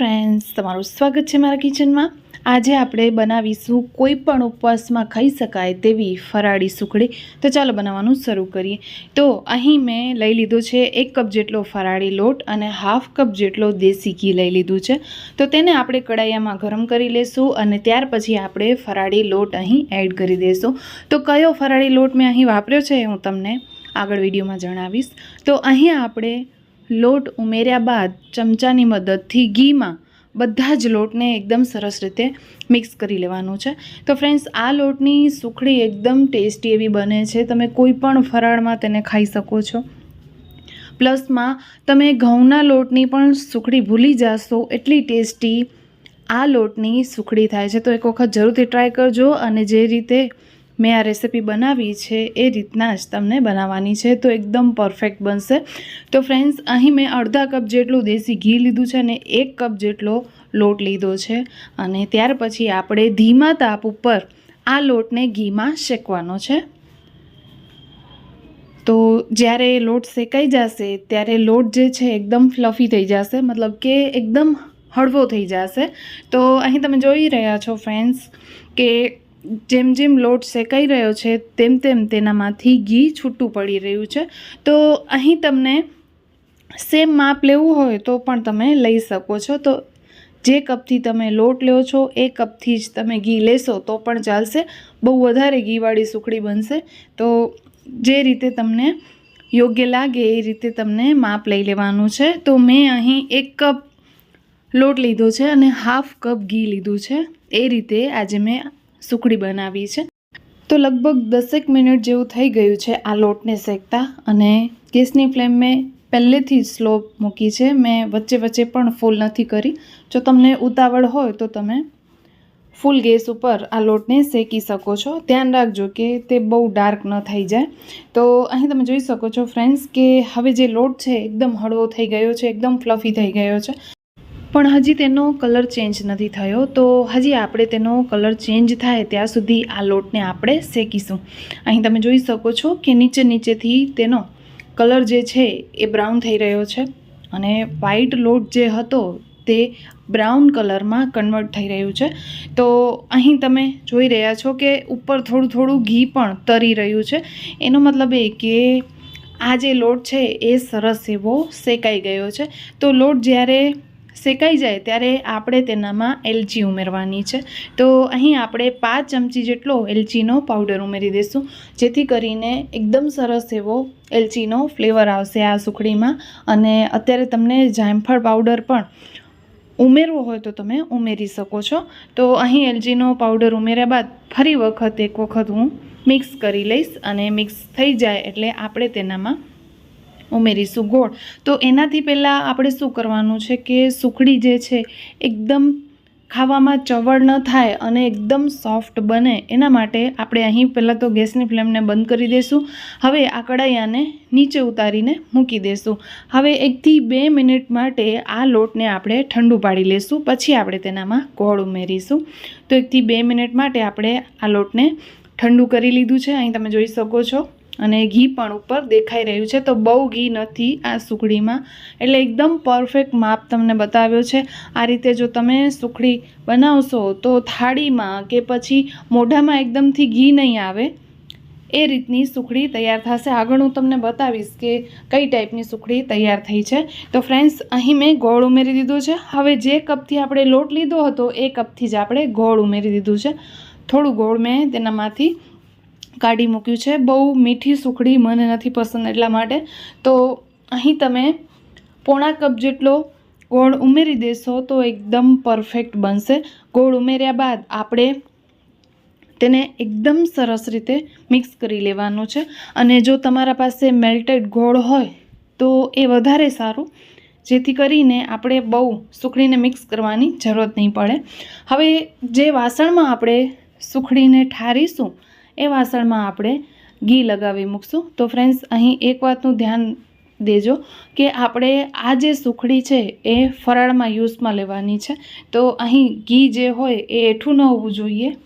Friends તમારું સ્વાગત છે મારા કિચનમાં આજે આપણે બનાવીશું કોઈ પણ ઉપવાસમાં ખાઈ શકાય તેવી ફરાળી સુખડી. તો ચાલો બનાવવાનું શરૂ કરીએ. તો અહીં મેં લઈ લીધો છે એક કપ જેટલો ફરાળી લોટ અને હાફ કપ જેટલો દેશી ઘી લઈ લીધું છે. તો તેને આપણે કડાઈયામાં ગરમ કરી લેશું અને ત્યાર પછી આપણે ફરાળી લોટ અહીં એડ કરી દઈશું તો કયો ફરાળી લોટ મેં અહીં વાપર્યો છે હું તમને આગળ વિડીયોમાં જણાવીશ. તો અહીં આપણે લોટ ઉમેર્યા બાદ ચમચાની મદદથી ઘીમાં બધા જ લોટને એકદમ સરસ રીતે મિક્સ કરી લેવાનું છે. તો ફ્રેન્ડ્સ, આ લોટની સુખડી એકદમ ટેસ્ટી એવી બને છે. તમે કોઈ પણ ફરાળમાં તેને ખાઈ શકો છો. પ્લસમાં તમે ઘઉંના લોટની પણ સુખડી ભૂલી જશો એટલી ટેસ્ટી આ લોટની સુખડી થાય છે. તો એક વખત જરૂરથી ટ્રાય કરજો અને જે રીતે મેં આ રેસીપી બનાવી છે એ રીતના જ તમને બનાવવાની છે. તો એકદમ પરફેક્ટ બનશે. તો ફ્રેન્ડ્સ, અહીં મેં અડધા કપ જેટલું દેશી ઘી લીધું છે અને એક કપ જેટલો લોટ લીધો છે. અને ત્યાર પછી આપણે ધીમા તાપ ઉપર આ લોટને ઘીમાં શેકવાનો છે. તો જ્યારે લોટ શેકાઈ જશે, ત્યારે લોટ જે છે એકદમ ફ્લફી થઈ જશે, મતલબ કે એકદમ હળવો થઈ જશે. તો અહીં તમે જોઈ રહ્યા છો ફ્રેન્ડ્સ, કે જેમ જેમ લોટ શેકાઈ રહ્યો છે, તેમ તેમ તેનામાંથી ઘી છૂટું પડી રહ્યું છે. તો અહીં તમને સેમ માપ લેવું હોય તો પણ તમે લઈ શકો છો. તો જે કપથી તમે લોટ લો છો, એ કપથી જ તમે ઘી લેશો તો પણ ચાલશે. બહુ વધારે ઘીવાળી સુખડી બનશે. તો જે રીતે તમને યોગ્ય લાગે એ રીતે તમને માપ લઈ લેવાનું છે. તો મેં અહીં એક કપ લોટ લીધો છે અને હાફ કપ ઘી લીધું છે. એ રીતે આજે મેં સુખડી બનાવી છે. તો લગભગ દસેક મિનિટ જેવું થઈ ગયું છે આ લોટને શેકતા અને ગેસની ફ્લેમ મેં પહેલેથી જ સ્લો મૂકી છે. મેં વચ્ચે વચ્ચે પણ ફૂલ નથી કરી. જો તમને ઉતાવળ હોય તો તમે ફૂલ ગેસ ઉપર આ લોટને શેકી શકો છો. ધ્યાન રાખજો કે તે બહુ ડાર્ક ન થઈ જાય. તો અહીં તમે જોઈ શકો છો ફ્રેન્ડ્સ કે હવે જે લોટ છે, એકદમ હળવો થઈ ગયો છે, એકદમ ફ્લફી થઈ ગયો છે. પણ હજી તેનો કલર ચેન્જ નથી થયો. તો હજી આપણે તેનો કલર ચેન્જ થાય ત્યાં સુધી આ લોટને આપણે શેકીશું. અહીં તમે જોઈ શકો છો કે નીચે નીચેથી તેનો કલર જે છે એ બ્રાઉન થઈ રહ્યો છે અને વ્હાઈટ લોટ જે હતો તે બ્રાઉન કલરમાં કન્વર્ટ થઈ રહ્યું છે. તો અહીં તમે જોઈ રહ્યા છો કે ઉપર થોડું થોડું ઘી પણ તરી રહ્યું છે. એનો મતલબ એ કે આ જે લોટ છે એ સરસ એવો શેકાઈ ગયો છે. તો લોટ જ્યારે શેકાઈ જાય ત્યારે આપણે તેનામાં એલચી ઉમેરવાની છે. તો અહીં આપણે પાંચ ચમચી જેટલો એલચીનો પાવડર ઉમેરી દઈશું. જેથી કરીને એકદમ સરસ એવો એલચીનો ફ્લેવર આવશે આ સુખડીમાં. અને અત્યારે તમને જાયફળ પાવડર પણ ઉમેરવો હોય તો તમે ઉમેરી શકો છો. તો અહીં એલચીનો પાવડર ઉમેર્યા બાદ ફરી વખત એક વખત હું મિક્સ કરી લઈશ અને મિક્સ થઈ જાય એટલે આપણે તેનામાં ઉમેરીશું ગોળ. તો એનાથી પહેલાં આપણે શું કરવાનું છે કે સુખડી જે છે, એકદમ ખાવામાં ચવડ ન થાય અને એકદમ સોફ્ટ બને. એના માટે આપણે અહીં પહેલાં તો ગેસની ફ્લેમને બંધ કરી દઈશું હવે આ કડાયાને નીચે ઉતારીને મૂકી દઈશું હવે એકથી બે મિનિટ માટે આ લોટને આપણે ઠંડુ પાડી લઈશું પછી આપણે તેનામાં ગોળ ઉમેરીશું. તો એકથી બે મિનિટ માટે આપણે આ લોટને ઠંડુ કરી લીધું છે. અહીં તમે જોઈ શકો છો. અને ઘી પણ ઉપર દેખાઈ રહ્યું છે. તો બહુ ઘી નથી આ સુખડીમાં. એટલે એકદમ પરફેક્ટ માપ તમને બતાવ્યો છે. આ રીતે જો તમે સુખડી બનાવશો તો થાળીમાં કે પછી મોઢામાં એકદમથી ઘી નહીં આવે. એ રીતની સુખડી તૈયાર થશે. આગળ હું તમને બતાવીશ કે કઈ ટાઈપની સુખડી તૈયાર થઈ છે. તો ફ્રેન્ડ્સ અહીં મેં ગોળ ઉમેરી દીધું છે. હવે જે કપથી આપણે લોટ લીધો હતો, એ કપથી જ આપણે ગોળ ઉમેરી દીધું છે. થોડું ગોળ મેં તેનામાંથી કાઢી મૂક્યું છે. બહુ મીઠી, સુખડી, મને નથી પસંદ એટલા માટે. તો અહીં તમે પોણા કપ જેટલો ગોળ ઉમેરી દેશો તો એકદમ પરફેક્ટ બનશે. ગોળ ઉમેર્યા બાદ આપણે તેને એકદમ સરસ રીતે મિક્સ કરી લેવાનું છે. અને જો તમારા પાસે મેલ્ટેડ ગોળ હોય તો એ વધારે સારું. જેથી કરીને આપણે બહુ સુખડીને મિક્સ કરવાની જરૂરત નહીં પડે. હવે જે વાસણમાં આપણે સુખડીને ઠારીશું એ વાસણમાં આપણે ઘી લગાવી મૂકશું. તો ફ્રેન્ડ્સ અહીં એક વાતનું ધ્યાન દેજો કે આપણે આ જે સુખડી છે એ ફરાળમાં યુઝમાં લેવાની છે. તો અહીં ઘી જે હોય એ એઠું ન હોવું જોઈએ.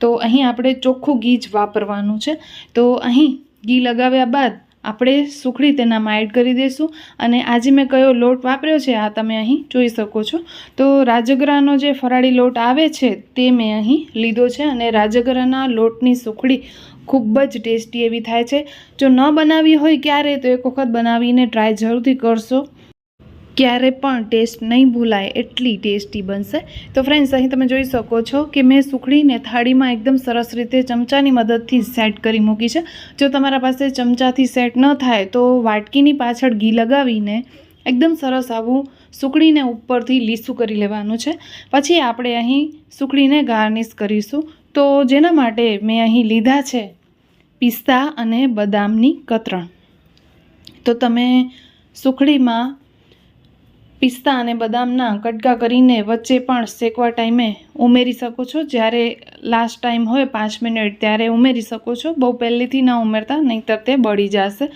તો અહીં આપણે ચોખ્ખું ઘી જ વાપરવાનું છે. તો અહીં ઘી લગાવ્યા બાદ આપણે સુખડી તેનામાં એડ કરી દઈશું અને આજે મેં કયો લોટ વાપર્યો છે, આ તમે અહીં જોઈ શકો છો. તો રાજગરાનો જે ફરાળી લોટ આવે છે, તે મેં અહીં લીધો છે અને રાજગરાના લોટની સુખડી ખૂબ જ ટેસ્ટી એવી થાય છે. જો ન બનાવી હોય ક્યારે, તો એક વખત બનાવીને ટ્રાય જરૂરથી કરશો. ક્યારે પણ ટેસ્ટ નહીં ભૂલાય એટલી ટેસ્ટી બનશે. તો ફ્રેન્ડ્સ અહીં તમે જોઈ શકો છો કે મેં સુખડીને થાળીમાં એકદમ સરસ રીતે ચમચાની મદદથી સેટ કરી મૂકી છે. જો તમારા પાસે ચમચાથી સેટ ન થાય તો વાટકીની પાછળ ઘી લગાવીને એકદમ સરસ આવું સુકડીને ઉપરથી લીસું કરી લેવાનું છે. પછી આપણે અહીં સુકડીને ગાર્નિશ કરીશું. તો જેના માટે મેં અહીં લીધા છે પિસ્તા અને બદામની કતરણ. તો તમે સુખડીમાં પિસ્તા અને બદામના કટકા કરીને વચ્ચે પણ શેકવા ટાઈમે ઉમેરી શકો છો. જ્યારે લાસ્ટ ટાઈમ હોય પાંચ મિનિટ, ત્યારે ઉમેરી શકો છો. બહુ પહેલેથી ના ઉમેરતા, નહીંતર તે બળી જશે.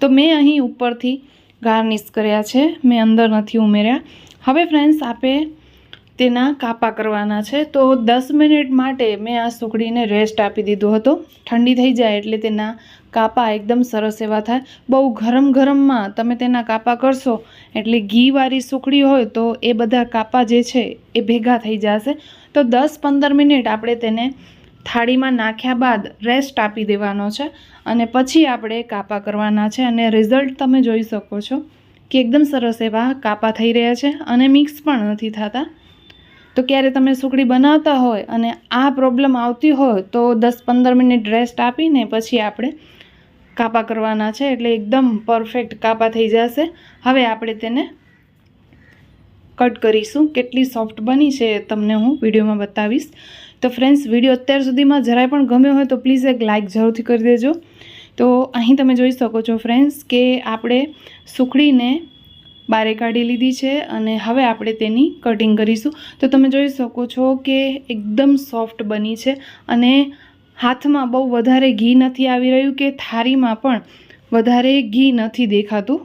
તો મેં અહીં ઉપરથી ગાર્નિશ કર્યા છે. મેં અંદર નથી ઉમેર્યા. હવે ફ્રેન્ડ્સ આપણે તેના કાપા કરવાના છે. તો દસ મિનિટ માટે મેં આ સુકડીને રેસ્ટ આપી દીધો હતો. ઠંડી થઈ જાય એટલે તેના કાપા એકદમ સરસ એવા થાય. બહુ ગરમ ગરમમાં તમે તેના કાપા કરશો એટલે ઘીવાળી સુખડી હોય તો એ બધા કાપા જે છે એ ભેગા થઈ જશે. તો દસ પંદર મિનિટ આપણે તેને થાળીમાં નાખ્યા બાદ રેસ્ટ આપી દેવાનો છે અને પછી આપણે કાપા કરવાના છે અને રિઝલ્ટ તમે જોઈ શકો છો કે એકદમ સરસ એવા કાપા થઈ રહ્યા છે અને મિક્સ પણ નથી થતા. તો ક્યારે તમે સુખડી બનાવતા હોય અને આ પ્રોબ્લેમ આવતી હોય તો દસ પંદર મિનિટ રેસ્ટ આપીને પછી આપણે કાપા કરવાના છે. એટલે એકદમ પરફેક્ટ કાપા થઈ જશે. હવે આપણે તેને કટ કરીશું. કેટલી સોફ્ટ બની છે તમને હું વિડીયોમાં બતાવીશ. તો ફ્રેન્ડ્સ વીડિયો અત્યાર સુધીમાં જરાય પણ ગમ્યો હોય તો પ્લીઝ એક લાઇક જરૂરથી કરી દેજો. તો અહીં તમે જોઈ શકો છો ફ્રેન્ડ્સ કે આપણે સુખડીને બારે કાઢી લીધી છે અને હવે આપણે તેની કટિંગ કરીશું. તો તમે જોઈ શકો છો કે એકદમ સોફ્ટ બની છે અને હાથમાં બહુ વધારે ઘી નથી આવી રહ્યું કે થાળીમાં પણ વધારે ઘી નથી દેખાતું.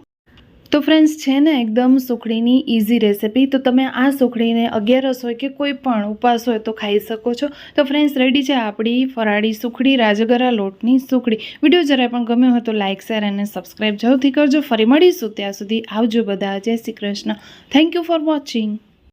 તો ફ્રેન્ડ્સ છે ને એકદમ સુખડીની ઇઝી રેસિપી તો તમે આ સુખડીને અગિયારસ હોય કે કોઈ પણ ઉપવાસ હોય તો ખાઈ શકો છો. તો ફ્રેન્ડ્સ રેડી છે આપણી ફરાળી સુખડી, રાજગરા લોટની સુખડી. વીડિયો જરાય પણ ગમ્યો હોય તો લાઇક શેર અને સબસ્ક્રાઈબ જરૂરથી કરજો. ફરી મળીશું ત્યાં સુધી. આવજો બધા. જય Shri Krishna. Thank you for watching